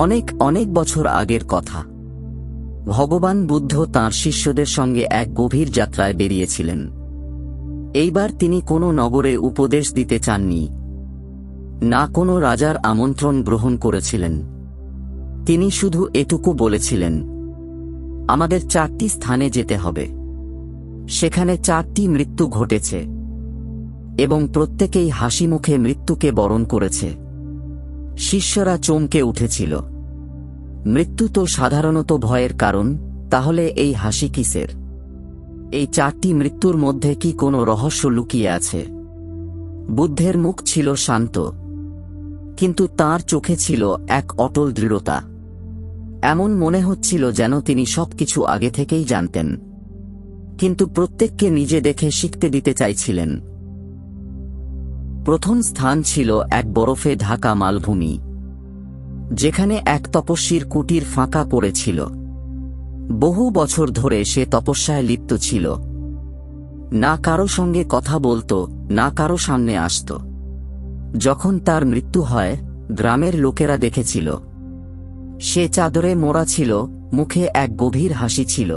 অনেক অনেক বছর আগের কথা। ভগবান বুদ্ধ তাঁর শিষ্যদের সঙ্গে এক গভীর যাত্রায় বেরিয়েছিলেন। এইবার তিনি কোনো নগরে উপদেশ দিতে চাননি, না কোনো রাজার আমন্ত্রণ গ্রহণ করেছিলেন। তিনি শুধু এটুকু বলেছিলেন, আমাদের চারটি স্থানে যেতে হবে। সেখানে চারটি মৃত্যু ঘটেছে এবং প্রত্যেকেই হাসি মুখে মৃত্যুকে বরণ করেছে। শিষ্যরা চমকে উঠেছিল। মৃত্যু তো সাধারণত ভয়ের কারণ, তাহলে এই হাসি কিসের? এই চারটি মৃত্যুর মধ্যে কি কোনো রহস্য লুকিয়ে আছে? বুদ্ধের মুখ ছিল শান্ত, কিন্তু তার চোখে ছিল এক অটল দৃঢ়তা। এমন মনে হচ্ছিল যেন তিনি সবকিছু আগে থেকেই জানতেন, কিন্তু প্রত্যেককে নিজে দেখে শিখতে দিতে চাইছিলেন। প্রথম স্থান ছিল এক বরফে ঢাকা মালভূমি, যেখানে এক তপস্বীর কুটির ফাঁকা পড়েছিল। বহু বছর ধরে সে তপস্যায় লিপ্ত ছিল। না কারও সঙ্গে কথা বলতো, না কারও সামনে আসত। যখন তার মৃত্যু হয়, গ্রামের লোকেরা দেখেছিল। সে চাদরে মোড়া ছিল, মুখে এক গভীর হাসি ছিল।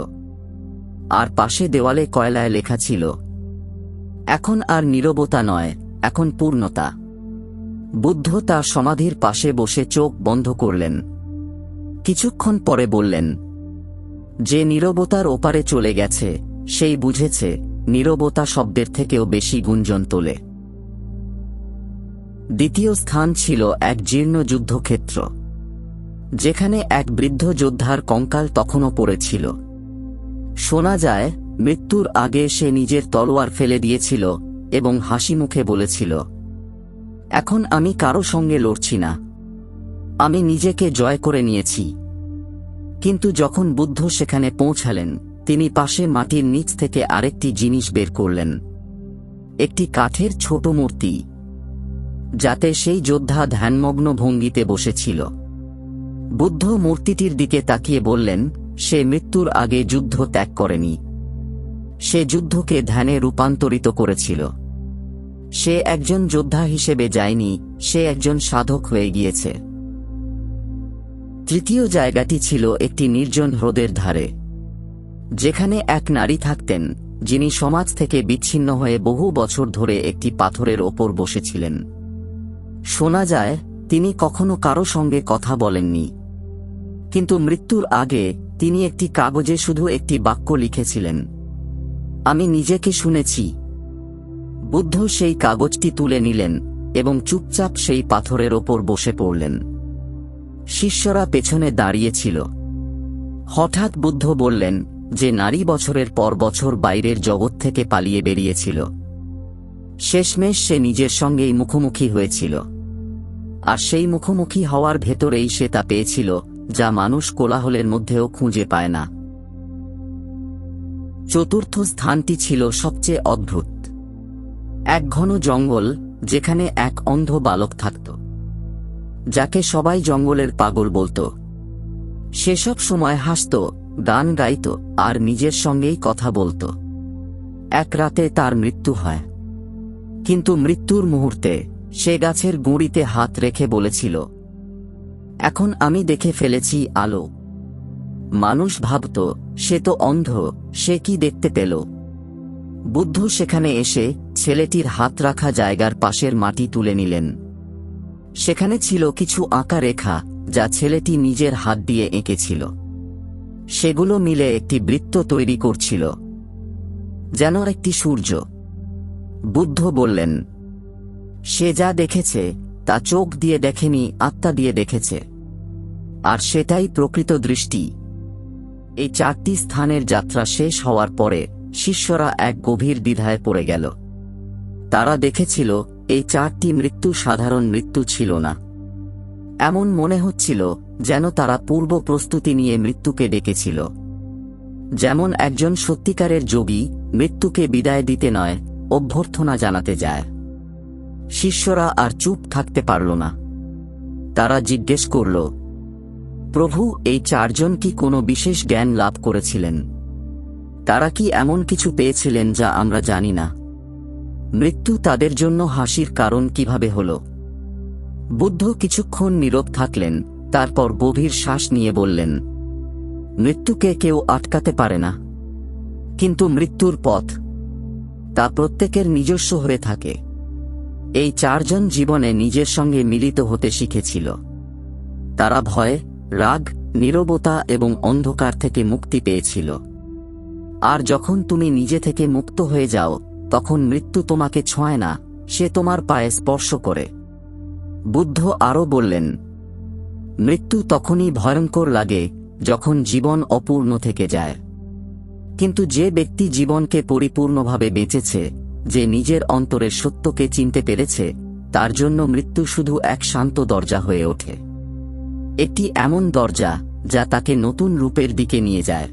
আর পাশে দেওয়ালে কয়লায় লেখা ছিল, এখন আর নীরবতা নয় এখন পূর্ণতা। বুদ্ধ তার সমাধির পাশে বসে চোখ বন্ধ করলেন। কিছুক্ষণ পরে বললেন, যে নীরবতার ওপারে চলে গেছে, সেই বুঝেছে, নীরবতা শব্দের থেকেও বেশি গুঞ্জন তোলে। দ্বিতীয় স্থান ছিল এক জীর্ণ যুদ্ধক্ষেত্র, যেখানে এক বৃদ্ধ যোদ্ধার কঙ্কাল তখনও পড়েছিল। শোনা যায়, মৃত্যুর আগে সে নিজের তলোয়ার ফেলে দিয়েছিল এবং হাসি মুখে বলেছিল, এখন আমি কারও সঙ্গে লড়ছি না। আমি নিজেকে জয় করে নিয়েছি। কিন্তু যখন বুদ্ধ সেখানে পৌঁছালেন, তিনি পাশে মাটির নিচ থেকে আরেকটি জিনিস বের করলেন। একটি কাঠের ছোট মূর্তি, যাতে সেই যোদ্ধা ধ্যানমগ্ন ভঙ্গিতে বসেছিল। বুদ্ধ মূর্তিটির দিকে তাকিয়ে বললেন, সে মৃত্যুর আগে যুদ্ধ ত্যাগ করেনি। সে যুদ্ধকে ধ্যানে রূপান্তরিত করেছিল। সে একজন যোদ্ধা হিসেবে যায়নি, সে একজন সাধক হয়ে গিয়েছে। তৃতীয় জায়গাটি ছিল একটি নির্জন হ্রদের ধারে, যেখানে এক নারী থাকতেন, যিনি সমাজ থেকে বিচ্ছিন্ন হয়ে বহু বছর ধরে একটি পাথরের ওপর বসেছিলেন। শোনা যায়, তিনি কখনো কারও সঙ্গে কথা বলেননি। কিন্তু মৃত্যুর আগে, তিনি একটি কাগজে শুধু একটি বাক্য লিখেছিলেন। আমি নিজেকে শুনেছি বুদ্ধ সেই কাগজটি তুলে নিলেন এবং চুপচাপ সেই পাথরের ওপর বসে পড়লেন। শিষ্যরা পেছনে দাঁড়িয়েছিল। হঠাৎ বুদ্ধ বললেন যে নারী বছরের পর বছর বাইরের জগৎ থেকে পালিয়ে বেরিয়েছিল। শেষমেশ সে নিজের সঙ্গেই মুখোমুখি হয়েছিল। আর সেই মুখোমুখি হওয়ার ভেতরেই সে তা পেয়েছিল, যা মানুষ কোলাহলের মধ্যেও খুঁজে পায় না। চতুর্থ স্থানটি ছিল সবচেয়ে অদ্ভুত। এক ঘন জঙ্গল যেখানে এক অন্ধ বালক থাকত, যাকে সবাই জঙ্গলের পাগল বলতো। সেসব সময় হাসত, গান গাইত আর নিজের সঙ্গেই কথা বলতো। এক রাতে তার মৃত্যু হয়। কিন্তু মৃত্যুর মুহূর্তে সে গাছের গুঁড়িতে হাত রেখে বলেছিল, এখন আমি দেখে ফেলেছি আলো। মানুষ ভাবত, সে তো অন্ধ, সে কি দেখতে পেল? বুদ্ধ সেখানে এসে ছেলেটির হাত রাখা জায়গার পাশের মাটি তুলে নিলেন। সেখানে ছিল কিছু আঁকা রেখা যা ছেলেটি নিজের হাত দিয়ে এঁকেছিল। সেগুলো মিলে একটি বৃত্ত তৈরি করছিল, যেন একটি সূর্য। বুদ্ধ বললেন, সে যা দেখেছে, তা চোখ দিয়ে দেখেনি, আত্মা দিয়ে দেখেছে। আর সেটাই প্রকৃত দৃষ্টি। এই চারটি স্থানের যাত্রা শেষ হওয়ার পরে শিষ্যরা এক গভীর দ্বিধায় পড়ে গেল। তারা দেখেছিল, এই চারটি মৃত্যু সাধারণ মৃত্যু ছিল না। এমন মনে হচ্ছিল, যেন তারা পূর্ব প্রস্তুতি নিয়ে মৃত্যুকে ডেকেছিল। যেমন একজন সত্যিকারের যোগী মৃত্যুকে বিদায় দিতে নয়, অভ্যর্থনা জানাতে যায়। শিষ্যরা আর চুপ থাকতে পারল না। তারা জিজ্ঞেস করল, প্রভু, এই চারজন কি কোনো বিশেষ জ্ঞান লাভ করেছিলেন? তারা কি এমন কিছু পেয়েছিলেন যা আমরা জানি না? মৃত্যু তাদের জন্য হাসির কারণ কীভাবে হল? বুদ্ধ কিছুক্ষণ নীরব থাকলেন, তারপর গভীর শ্বাস নিয়ে বললেন, মৃত্যুকে কেউ আটকাতে পারে না। কিন্তু মৃত্যুর পথ, তা প্রত্যেকের নিজস্ব হয়ে থাকে। এই চারজন জীবনে নিজের সঙ্গে মিলিত হতে শিখেছিল। তারা ভয়, রাগ, নীরবতা এবং অন্ধকার থেকে মুক্তি পেয়েছিল। আর যখন তুমি নিজে থেকে মুক্ত হয়ে যাও, তখন মৃত্যু তোমাকে ছোঁয় না, সে তোমার পায়ে স্পর্শ করে। বুদ্ধ আরও বললেন, মৃত্যু তখনই ভয়ঙ্কর লাগে, যখন জীবন অপূর্ণ থেকে যায়। কিন্তু যে ব্যক্তি জীবনকে পরিপূর্ণভাবে বেঁচেছে, যে নিজের অন্তরের সত্যকে চিনতে পেরেছে, তার জন্য মৃত্যু শুধু এক শান্ত দরজা হয়ে ওঠে। এটি এমন দরজা, যা তাকে নতুন রূপের দিকে নিয়ে যায়।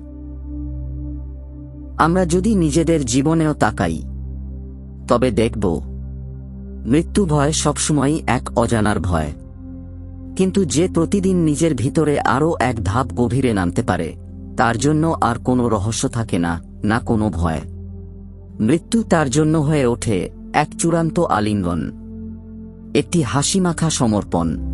আমরা যদি নিজেদের জীবনেও তাকাই, তবে দেখব, মৃত্যু ভয় সবসময়ই এক অজানার ভয়। কিন্তু যে প্রতিদিন নিজের ভিতরে আরও এক ধাপ গভীরে নামতে পারে, তার জন্য আর কোনো রহস্য থাকে না না কোনো ভয়। মৃত্যু তার জন্য হয়ে ওঠে এক চূড়ান্ত আলিঙ্গন, একটি হাসিমাখা সমর্পণ।